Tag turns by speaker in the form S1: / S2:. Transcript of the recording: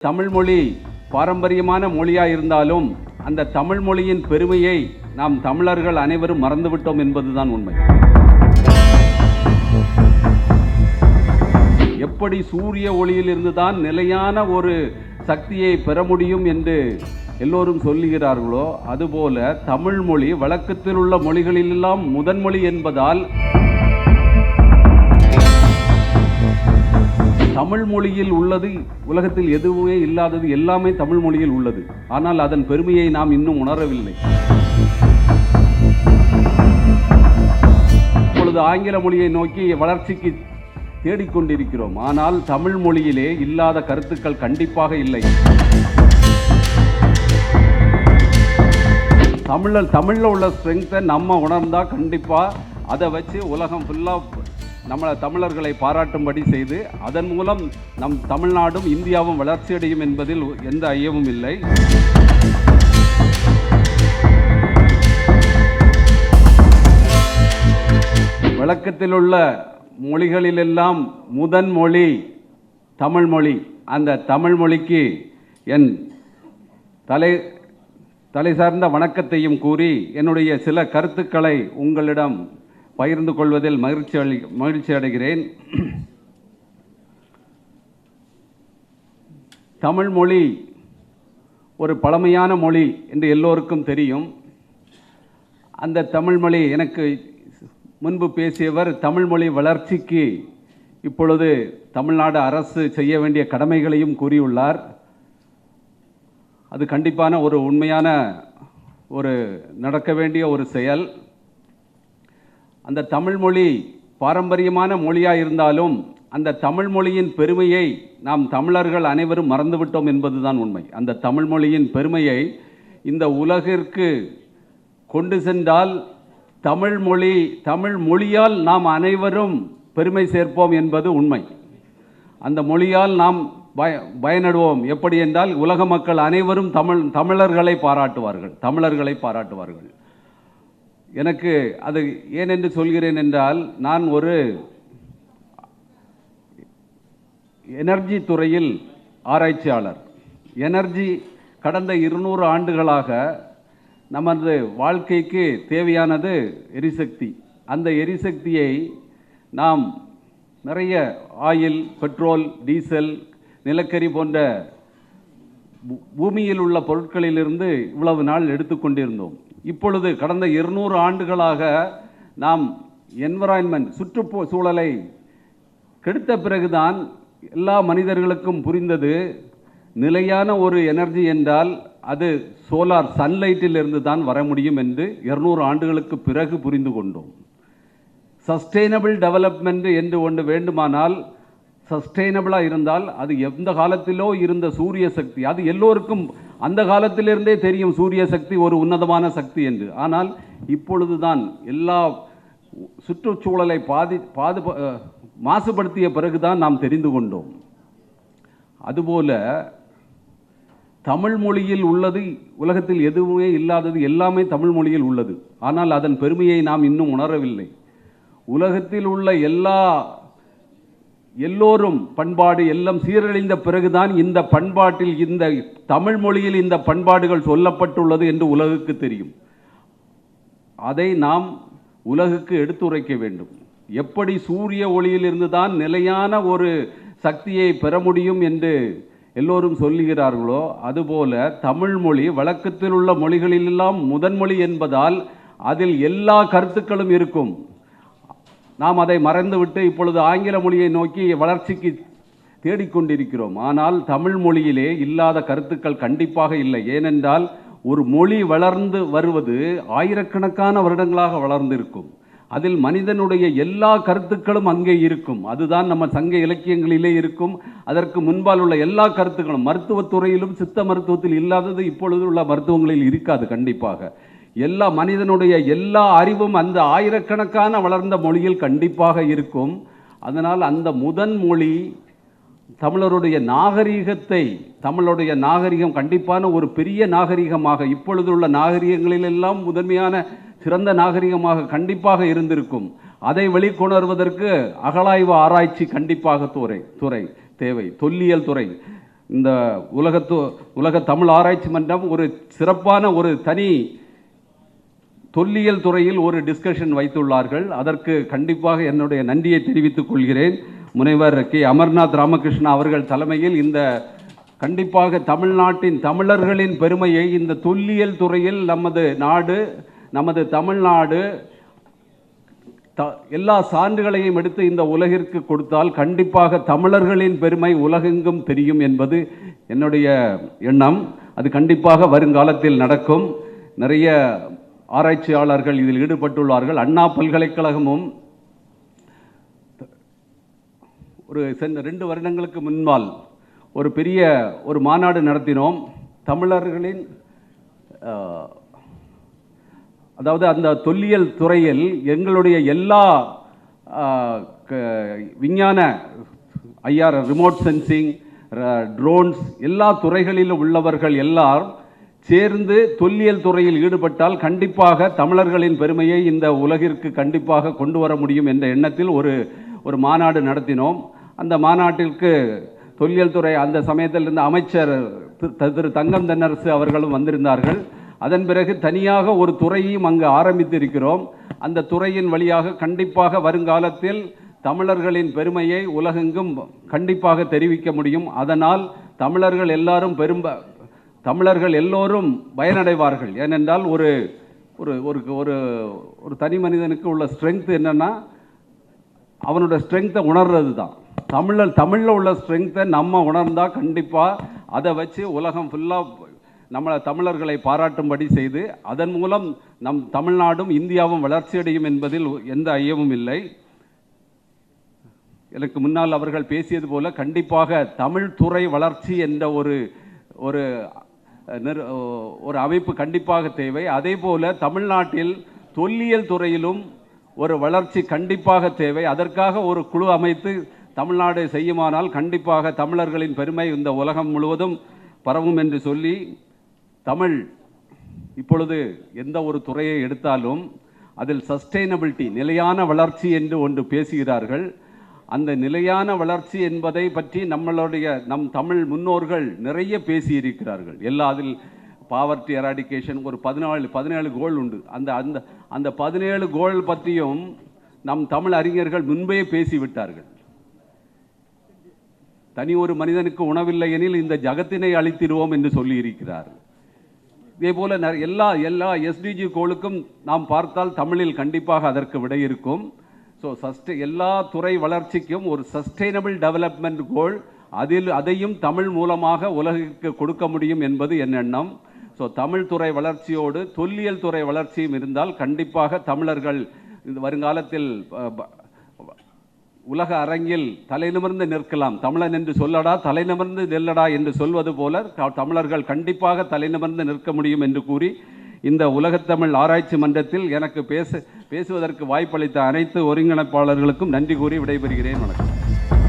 S1: தமிழ் மொழி பாரம்பரியமான மொழியா இருந்தாலும் அந்த தமிழ் மொழியின் பெருமையை நாம் தமிழர்கள் அனைவரும் மறந்துவிட்டோம் என்பதுதான் உண்மை. எப்படி சூரிய ஒளியிலிருந்து தான் நிலையான ஒரு சக்தியை பெற முடியும் என்று எல்லோரும் சொல்லுகிறார்களோ அதுபோல தமிழ் மொழி வழக்கத்தில் உள்ள மொழிகளிலெல்லாம் முதன்மொழி என்பதால் தமிழ் மொழியில் உள்ளது உலகத்தில் எதுவுமே இல்லாதது எல்லாமே தமிழ் மொழியில் உள்ளது. ஆனால் அதன் பெருமையை நாம் இன்னும் உணரவில்லை. இப்பொழுது ஆங்கில மொழியை நோக்கி வளர்ச்சிக்கு தேடிக்கொண்டிருக்கிறோம். ஆனால் தமிழ் மொழியிலே இல்லாத கருத்துக்கள் கண்டிப்பாக இல்லை. தமிழில் தமிழில் உள்ள ஸ்ட்ரென்த்தை நம்ம உணர்ந்தால் கண்டிப்பாக அதை வச்சு உலகம் ஃபுல்லாக நம்மளை தமிழர்களை பாராட்டும்படி செய்து அதன் மூலம் நம் தமிழ்நாடும் இந்தியாவும் வளர்ச்சியடையும் என்பதில் எந்த ஐயமும் இல்லை. வழக்கத்தில் உள்ள மொழிகளிலெல்லாம் முதன் மொழி தமிழ்மொழி. அந்த தமிழ்மொழிக்கு என் தலை தலை சார்ந்த வணக்கத்தையும் கூறி என்னுடைய சில கருத்துக்களை உங்களிடம் பகிர்ந்து கொள்வதில் மகிழ்ச்சி அளி மகிழ்ச்சி அடைகிறேன். தமிழ் மொழி ஒரு பழமையான மொழி என்று எல்லோருக்கும் தெரியும். அந்த தமிழ் மொழி எனக்கு முன்பு பேசியவர் தமிழ் மொழி வளர்ச்சிக்கு இப்பொழுது தமிழ்நாடு அரசு செய்ய வேண்டிய கடமைகளையும் கூறியுள்ளார். அது கண்டிப்பான ஒரு உண்மையான ஒரு நடக்க வேண்டிய ஒரு செயல். அந்த தமிழ்மொழி பாரம்பரியமான மொழியாக இருந்தாலும் அந்த தமிழ் மொழியின் பெருமையை நாம் தமிழர்கள் அனைவரும் மறந்துவிட்டோம் என்பதுதான் உண்மை. அந்த தமிழ் மொழியின் பெருமையை இந்த உலகிற்கு கொண்டு சென்றால் தமிழ் மொழி தமிழ் மொழியால் நாம் அனைவரும் பெருமை சேர்ப்போம் என்பது உண்மை. அந்த மொழியால் நாம் பய பயனடுவோம். எப்படி என்றால் உலக மக்கள் அனைவரும் தமிழ் தமிழர்களை பாராட்டுவார்கள் தமிழர்களை பாராட்டுவார்கள். எனக்கு அது ஏனென்று சொல்கிறேன் என்றால் நான் ஒரு எனர்ஜி துறையில் ஆராய்ச்சியாளர். எனர்ஜி கடந்த இருநூறு ஆண்டுகளாக நமது வாழ்க்கைக்கு தேவையானது எரிசக்தி. அந்த எரிசக்தியை நாம் நிறைய ஆயில் பெட்ரோல் டீசல் நிலக்கரி போன்ற பூமியில் உள்ள பொருட்களிலிருந்து இவ்வளவு நாள் எடுத்துக்கொண்டிருந்தோம். இப்பொழுது கடந்த இருநூறு ஆண்டுகளாக நாம் என்வரான்மெண்ட் சுற்றுப்பு சூழலை கெடுத்த பிறகுதான் எல்லா மனிதர்களுக்கும் புரிந்தது. நிலையான ஒரு எனர்ஜி என்றால் அது சோலார் சன்லைட்டில் இருந்து தான் வர முடியும் என்று இருநூறு ஆண்டுகளுக்கு பிறகு புரிந்து கொண்டோம். சஸ்டெயினபிள் டெவலப்மெண்ட் என்று ஒன்று வேண்டுமானால் சஸ்டெயினபிளாக இருந்தால் அது எந்த காலத்திலோ இருந்த சூரிய சக்தி. அது எல்லோருக்கும் அந்த காலத்திலிருந்தே தெரியும் சூரிய சக்தி ஒரு உன்னதமான சக்தி என்று. ஆனால் இப்பொழுதுதான் எல்லா சுற்றுச்சூழலை பாதி பாது மாசுபடுத்திய பிறகுதான் நாம் தெரிந்து கொண்டோம். அதுபோல தமிழ் மொழியில் உள்ளது உலகத்தில் எதுவுமே இல்லாதது எல்லாமே தமிழ் மொழியில் உள்ளது. ஆனால் அதன் பெருமையை நாம் இன்னும் உணரவில்லை. உலகத்தில் உள்ள எல்லா எல்லோரும் பண்பாடு எல்லாம் சீரழிந்த பிறகுதான் இந்த பண்பாட்டில் இந்த தமிழ் மொழியில் இந்த பண்பாடுகள் சொல்லப்பட்டுள்ளது என்று உலகுக்கு தெரியும். அதை நாம் உலகுக்கு எடுத்துரைக்க வேண்டும். எப்படி சூரிய ஒளியிலிருந்து தான் நிலையான ஒரு சக்தியை பெற முடியும் என்று எல்லோரும் சொல்லுகிறார்களோ அதுபோல தமிழ் மொழி வழக்கத்தில் உள்ள மொழிகளிலெல்லாம் முதன்மொழி என்பதால் அதில் எல்லா கருத்துக்களும் இருக்கும். நாம் அதை மறந்துவிட்டு இப்பொழுது ஆங்கில மொழியை நோக்கி வளர்ச்சிக்கு தேடிக்கொண்டிருக்கிறோம். ஆனால் தமிழ் மொழியிலே இல்லாத கருத்துக்கள் கண்டிப்பாக இல்லை. ஏனென்றால் ஒரு மொழி வளர்ந்து வருவது ஆயிரக்கணக்கான வருடங்களாக வளர்ந்திருக்கும். அதில் மனிதனுடைய எல்லா கருத்துக்களும் அங்கே இருக்கும். அதுதான் நம்ம சங்க இலக்கியங்களிலே இருக்கும். அதற்கு முன்பால் உள்ள எல்லா கருத்துக்களும் மருத்துவத்துறையிலும் சித்த மருத்துவத்தில் இல்லாதது இப்பொழுது உள்ள மருத்துவங்களில் இருக்காது கண்டிப்பாக. எல்லா மனிதனுடைய எல்லா அறிவும் அந்த ஆயிரக்கணக்கான வளர்ந்த மொழியில் கண்டிப்பாக இருக்கும். அதனால் அந்த முதன் மொழி தமிழருடைய நாகரீகத்தை தமிழுடைய நாகரிகம் கண்டிப்பான ஒரு பெரிய நாகரிகமாக இப்பொழுது உள்ள நாகரிகங்களிலெல்லாம் முதன்மையான சிறந்த நாகரிகமாக கண்டிப்பாக இருந்திருக்கும். அதை வெளிக்கொணர்வதற்கு அகலாய்வு ஆராய்ச்சி கண்டிப்பாக துறை துறை தேவை தொல்லியல் துறை. இந்த உலகத்து உலக தமிழ் ஆராய்ச்சி மன்றம் ஒரு சிறப்பான ஒரு தனி தொல்லியல் துறையில் ஒரு டிஸ்கஷன் வைத்துள்ளார்கள். அதற்கு கண்டிப்பாக என்னுடைய நன்றியை தெரிவித்துக் கொள்கிறேன். முனைவர் கே. அமர்நாத் ராமகிருஷ்ணா அவர்கள் தலைமையில் இந்த கண்டிப்பாக தமிழ்நாட்டின் தமிழர்களின் பெருமையை இந்த தொல்லியல் துறையில் நமது நாடு நமது தமிழ்நாடு த- எல்லா சான்றுகளையும் எடுத்து இந்த உலகிற்கு கொடுத்தால் கண்டிப்பாக தமிழர்களின் பெருமை உலகெங்கும் தெரியும் என்பது என்னுடைய எண்ணம். அது கண்டிப்பாக வருங்காலத்தில் நடக்கும். நிறைய ஆராய்ச்சியாளர்கள் இதில் ஈடுபட்டுள்ளார்கள். அண்ணா பல்கலைக்கழகமும் ஒரு சென்ற ரெண்டு வருடங்களுக்கு முன்பால் ஒரு பெரிய ஒரு மாநாடு நடத்தினோம். தமிழர்களின் அதாவது அந்த தொல்லியல் துறையில் எங்களுடைய எல்லா க- விஞ்ஞான ஐஆர் ரிமோட் சென்சிங் ட்ரோன்ஸ் எல்லா துறைகளிலும் உள்ளவர்கள் எல்லாரும் சேர்ந்து தொல்லியல் துறையில் ஈடுபட்டால் கண்டிப்பாக தமிழர்களின் பெருமையை இந்த உலகிற்கு கண்டிப்பாக கொண்டு வர முடியும் என்ற எண்ணத்தில் ஒரு ஒரு மாநாடு நடத்தினோம். அந்த மாநாட்டிற்கு தொல்லியல் துறை அந்த சமயத்தில் இருந்த அமைச்சர் திரு- திரு தங்கம் தென்னரசு அவர்களும் வந்திருந்தார்கள். அதன் பிறகு தனியாக ஒரு துறையும் அங்கு ஆரம்பித்து இருக்கிறோம் அந்த துறையின் வழியாக கண்டிப்பாக வருங்காலத்தில் தமிழர்களின் பெருமையை உலகெங்கும் கண்டிப்பாக தெரிவிக்க முடியும். அதனால் தமிழர்கள் எல்லாரும் பெரும்ப தமிழர்கள் எல்லோரும் பயனடைவார்கள். ஏனென்றால் ஒரு ஒரு ஒரு ஒரு ஒரு தனி மனிதனுக்கு உள்ள ஸ்ட்ரென்த் என்னன்னா அவனோட ஸ்ட்ரென்த்தை உணர்றது தான் தமிழில் தமிழில் உள்ள ஸ்ட்ரென்த்தை நம்ம உணர்ந்தால் கண்டிப்பாக அதை வச்சு உலகம் ஃபுல்லாக நம்மளை தமிழர்களை பாராட்டும்படி செய்து அதன் மூலம் நம் தமிழ்நாடும் இந்தியாவும் வளர்ச்சியடையும் என்பதில் எந்த ஐயமும் இல்லை. எனக்கு முன்னால் அவர்கள் பேசியது போல கண்டிப்பாக தமிழ் துறை வளர்ச்சி என்ற ஒரு ஒரு ஒரு அமைப்பு கண்டிப்பாக தேவை. அதே போல தமிழ்நாட்டில் தொல்லியல் துறையிலும் ஒரு வளர்ச்சி கண்டிப்பாக தேவை. அதற்காக ஒரு குழு அமைத்து தமிழ்நாடு செய்யுமானால் கண்டிப்பாக தமிழர்களின் பெருமை இந்த உலகம் முழுவதும் பரவும் என்று சொல்லி தமிழ் இப்பொழுது எந்த ஒரு துறையை எடுத்தாலும் அதில் சஸ்டைனபிலிட்டி நிலையான வளர்ச்சி என்று ஒன்று பேசுகிறார்கள். அந்த நிலையான வளர்ச்சி என்பதை பற்றி நம்மளுடைய நம் தமிழ் முன்னோர்கள் நிறைய பேசியிருக்கிறார்கள். எல்லா அதில் பாவர்ட்டி எராடிகேஷன் ஒரு பதினாலு பதினேழு கோல் உண்டு. அந்த அந்த அந்த பதினேழு கோல் பற்றியும் நம் தமிழ் அறிஞர்கள் முன்பே பேசிவிட்டார்கள். தனி ஒரு மனிதனுக்கு உணவில்லை எனில் இந்த ஜகத்தினை அழித்திடுவோம் என்று சொல்லியிருக்கிறார்கள். இதே போல எல்லா எல்லா எஸ்டிஜி கோளுக்கும் நாம் பார்த்தால் தமிழில் கண்டிப்பாக அதற்கு விடை இருக்கும். ஸோ சஸ்டை எல்லா துறை வளர்ச்சிக்கும் ஒரு சஸ்டைனபிள் டெவலப்மெண்ட் கோல் அதில் அதையும் தமிழ் மூலமாக உலகிற்கு கொடுக்க முடியும் என்பது என் எண்ணம். ஸோ தமிழ் துறை வளர்ச்சியோடு தொல்லியல் துறை வளர்ச்சியும் இருந்தால் கண்டிப்பாக தமிழர்கள் இந்த வருங்காலத்தில் உலக அரங்கில் தலைநிமிர்ந்து நிற்கலாம். தமிழன் என்று சொல்லடா தலைநிமிர்ந்து நெல்லடா என்று சொல்வது போல தமிழர்கள் கண்டிப்பாக தலைநிமிர்ந்து நிற்க முடியும் என்று கூறி இந்த உலகத்தமிழ் ஆராய்ச்சி மன்றத்தில் எனக்கு பேச பேசுவதற்கு வாய்ப்பளித்த அனைத்து ஒருங்கிணைப்பாளர்களுக்கும் நன்றி கூறி விடைபெறுகிறேன். வணக்கம்.